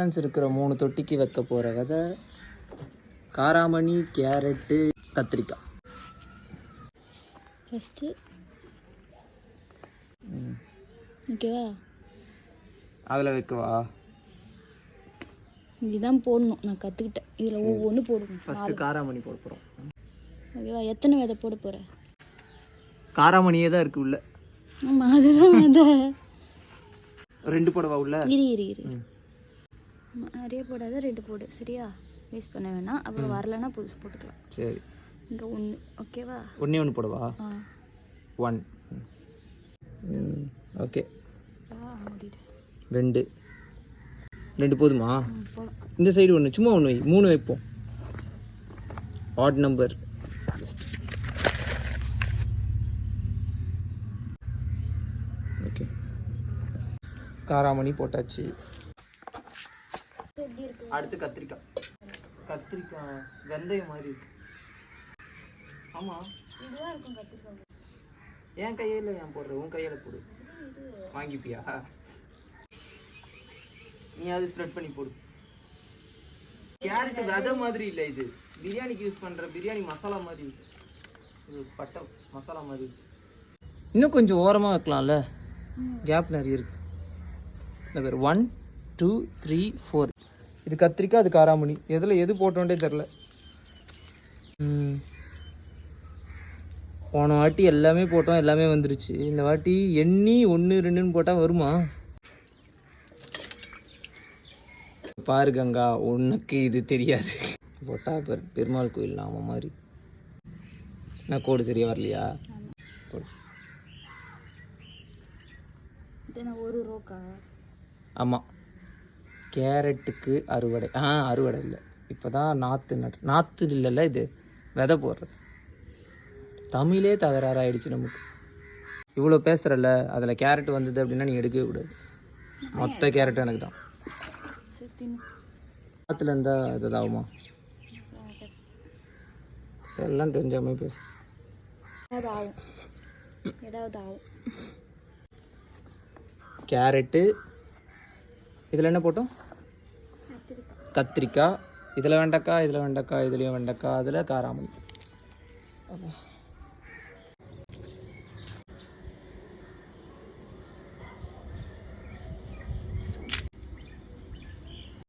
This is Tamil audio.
Balance இருக்கிற மூணு தொட்டிக்கு வைக்க போகிற விதை காராமணி கேரட்டு கத்திரிக்காய். ஃபஸ்ட்டு ஓகேவா? அதில் வைக்கவா? இதுதான் போடணும். நான் கற்றுக்கிட்டேன் இதில் ஒவ்வொன்று போடணும். ஃபஸ்ட்டு காராமணி போட போகிறோம் ஓகேவா? எத்தனை விதை போட போகிற காராமணியே தான் இருக்குது உள்ள. ஆமாம் அதுதான் விதை. ரெண்டு போடவா உள்ள? இரு இரு இரு. நிறைய போடாத ரெண்டு போடு சரியா? வேஸ்ட் பண்ண வேணாம். அப்புறம் வரலைன்னா புதுசு போட்டுக்கலாம். சரி. இங்கே ஒன்று ஓகேவா? ஒன்றே ஒன்று போடவா? ஒன் ஓகே ரெண்டு. ரெண்டு போதுமா? இந்த சைடு ஒன்று சும்மா ஒன்று வை. மூணு வைப்போம். ஆட் நம்பர் ஓகே காராமணி போட்டாச்சு. அடுத்து கத்திரிக்காய். கத்திரிக்காய் வெந்தயம் மாதிரி இருக்கு. கத்திரிக்காய் என் கையில் ஏன் போடுற? உன் கையில் போடு. வாங்கிப்பியா? நீ அது ஸ்ப்ரெட் பண்ணி போடு. கேரட் விதை மாதிரி இல்லை இது. பிரியாணிக்கு யூஸ் பண்ணுற பிரியாணி மசாலா மாதிரி இருக்கு. இது பட்டை மசாலா மாதிரி இருக்கு. இன்னும் கொஞ்சம் ஓரமாக வைக்கலாம்ல? கேப் நிறைய இருக்கு. ஒன் டூ த்ரீ ஃபோர் இது கத்திரிக்காய் அது காராமணி எதில் எது போட்டோன்றே தெரில போன வாட்டி எல்லாமே போட்டோம் எல்லாமே வந்துருச்சு. இந்த வாட்டி எண்ணி ஒன்று ரெண்டுன்னு போட்டால் வருமா? பாரு கங்கா உனக்கு இது தெரியாது. போட்டா பெரு பெருமாள் கோயில் நாம மாதிரி. நான் கோடு சரியா வரலையா? ஒரு ரோக்கா? ஆமாம் கேரட்டுக்கு அறுவடை. ஆ அறுவடை இல்லை. இப்போ தான் நாற்று நட்டு நாற்று இல்லைல்ல இது விதை போடுறது. தமிழே தகராறாயிடுச்சு நமக்கு. இவ்வளோ பேசுகிறல்ல அதில் கேரட் வந்தது அப்படின்னா நீ எடுக்கவே கூடாது. மொத்த கேரட் எனக்கு தான். நாற்றுல இருந்தால் அது ஆகுமா எல்லாம் பேசு. ஆகும். ஏதாவது ஆகும். கேரட்டு இதில் என்ன போட்டோம்? கத்திரிக்காய் கத்திரிக்காய் இதில் வெண்டைக்காய் இதில் வெண்டைக்காய் இதுலேயும் வெண்டைக்காய் அதில் காராமல்